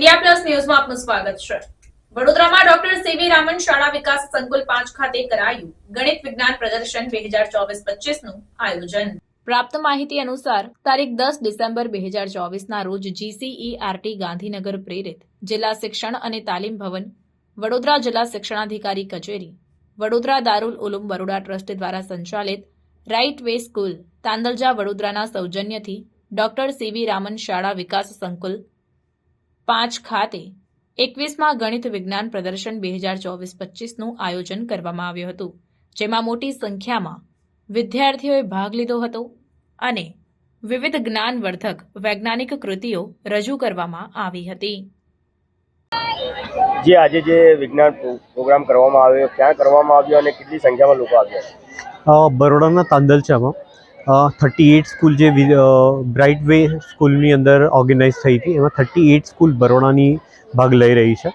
India plus ન્યૂઝમાં આપનું સ્વાગત છે. વડોદરામાં ડોક્ટર સીવી રામન શાળા વિકાસ સંકુલ પાંચ ખાતે કરાયું ગણિત વિજ્ઞાન પ્રદર્શન બે હજાર ચોવીસ પચીસનું આયોજન. પ્રાપ્ત માહિતી અનુસાર, તારીખ દસ ડિસેમ્બર બે હજાર ચોવીસના રોજ જીસીઈઆરટી ગાંધીનગર પ્રેરિત જિલ્લા શિક્ષણ અને તાલીમ ભવન, વડોદરા જિલ્લા શિક્ષણાધિકારી કચેરી, વડોદરા દારૂલ ઉલુમ બરોડા ટ્રસ્ટ દ્વારા સંચાલિત રાઇટ વે સ્કૂલ, તાંદલજા વડોદરાના સૌજન્યથી ડોક્ટર સીવી રામન શાળા વિકાસ સંકુલ પાંચ ખાતે એકવીસમાં ગણિત વિજ્ઞાન પ્રદર્શન બે હજાર ચોવીસ પચીસનું આયોજન કરવામાં આવ્યું હતું જેમાં મોટી સંખ્યામાં વિદ્યાર્થીઓએ ભાગ લીધો હતો અને વિવિધ જ્ઞાનવર્ધક વૈજ્ઞાનિક કૃતિઓ રજૂ કરવામાં આવી હતી. જે આજે જે વિજ્ઞાન પ્રોગ્રામ કરવામાં આવ્યો ક્યાં કરવામાં આવ્યો અને કેટલી સંખ્યામાં લોકો આવ્યા? બરોડાના તાંદલચામાં. થર્ટી એઇટ સ્કૂલ જે બ્રાઇટ વે સ્કૂલની અંદર ઓર્ગેનાઇઝ થઈ હતી, એમાં થર્ટી એઇટ સ્કૂલ બરોડાની ભાગ લઈ રહી છે.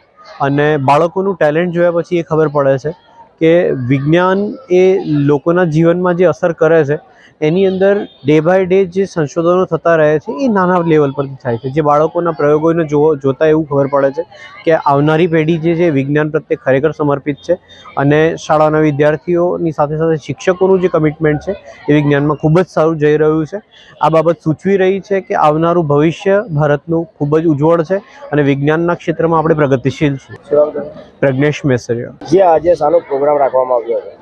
અને બાળકોનું ટેલેન્ટ જોયા પછી એ ખબર પડે છે કે વિજ્ઞાન એ લોકોના જીવનમાં જે અસર કરે છે એની અંદર ડે બાય ડે જે સંશોધનો થતા રહે છે એ નાના લેવલ પરથી થાય છે. જે બાળકોના પ્રયોગોને જો જોતાં એવું ખબર પડે છે કે આવનારી પેઢી જે છે વિજ્ઞાન પ્રત્યે ખરેખર સમર્પિત છે અને શાળાના વિદ્યાર્થીઓની સાથે સાથે શિક્ષકોનું જે કમિટમેન્ટ છે એ વિજ્ઞાનમાં ખૂબ જ સારું જઈ રહ્યું છે. આ બાબત સૂચવી રહી છે કે આવનારું ભવિષ્ય ભારતનું ખૂબ જ ઉજ્જવળ છે અને વિજ્ઞાનના ક્ષેત્રમાં આપણે પ્રગતિશીલ છીએ? પ્રજ્ઞેશ મેસરિયા. જે આજે સારો પ્રોગ્રામ રાખવામાં આવ્યો હતો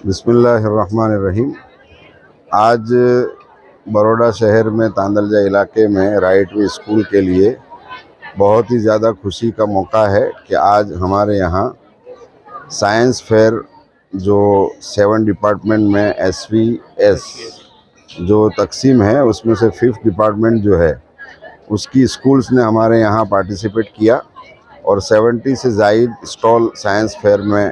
बिस्मिल्लाहिर्रहमानिर्रहीम आज बड़ौदा शहर में तांदलजा इलाके में राइट वे स्कूल के लिए बहुत ही ज़्यादा खुशी का मौका है कि आज हमारे यहाँ साइंस फेयर जो सेवन डिपार्टमेंट में एस एस जो तकसीम है उसमें से फिफ्थ डिपार्टमेंट जो है उसकी स्कूल्स ने हमारे यहाँ पार्टिसिपेट किया और 70 से जायद स्टॉल साइंस फेयर में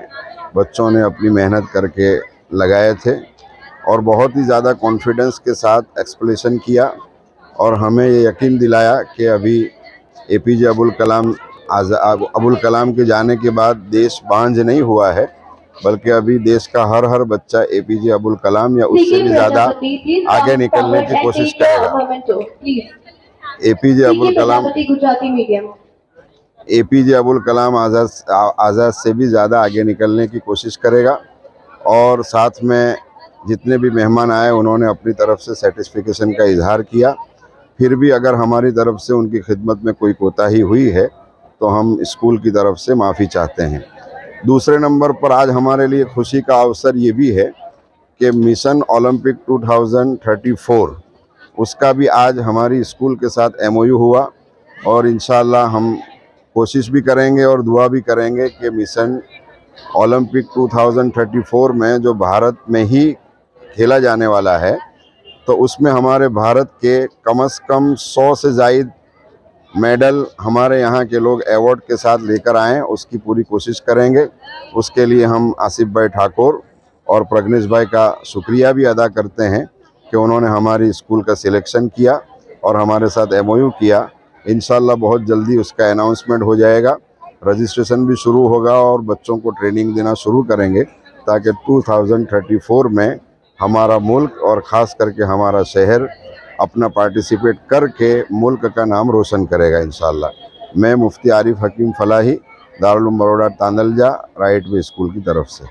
बच्चों ने अपनी मेहनत करके लगाए थे और बहुत ही ज़्यादा कॉन्फिडेंस के साथ एक्सप्लेशन किया और हमें ये यकीन दिलाया कि अभी A P J Abul Kalam आज़ा Abul Kalam के जाने के बाद देश बांझ नहीं हुआ है बल्कि अभी देश का हर हर बच्चा ए पी जे अबुल कलाम या उससे भी ज़्यादा आगे निकलने की कोशिश करेगा। A P J Abul Kalam Gujarati medium A P J Abul Kalam Azad Azad से भी ज़्यादा आगे निकलने की कोशिश करेगा और साथ में जितने भी मेहमान आए, उन्होंने अपनी तरफ़ से सेटिस्फिकेशन का इजहार किया। फिर भी अगर हमारी तरफ़ से उनकी खिदमत में कोई कोताही हुई है तो हम स्कूल की तरफ़ से माफ़ी चाहते हैं। दूसरे नंबर पर आज हमारे लिए खुशी का अवसर ये भी है कि मिशन ओलंपिक 2034 उसका भी आज हमारी स्कूल के साथ एमओयू हुआ और इन हम कोशिश भी करेंगे और दुआ भी करेंगे कि मिशन ओलंपिक 2034 में जो भारत में ही खेला जाने वाला है तो उसमें हमारे भारत के कम से कम 100 से जायद मेडल हमारे यहाँ के लोग अवार्ड के साथ लेकर आएँ, उसकी पूरी कोशिश करेंगे। उसके लिए हम आसिफ भाई ठाकुर और प्रग्नेश भाई का शुक्रिया भी अदा करते हैं कि उन्होंने हमारी स्कूल का सिलेक्शन किया और हमारे साथ एमओयू किया। इन बहुत जल्दी उसका अनाउंसमेंट हो जाएगा। रजिस्ट्रेशन भी शुरू होगा और बच्चों को ट्रेनिंग देना शुरू करेंगे ताकि 2034 में हमारा मुल्क और ख़ास करके हमारा शहर अपना पार्टिसिपेट करके मुल्क का नाम रोशन करेगा इन मैं Mufti Arif Hakim Falahi, Darul Uloom Baroda Tandalja, right way school की तरफ़ से।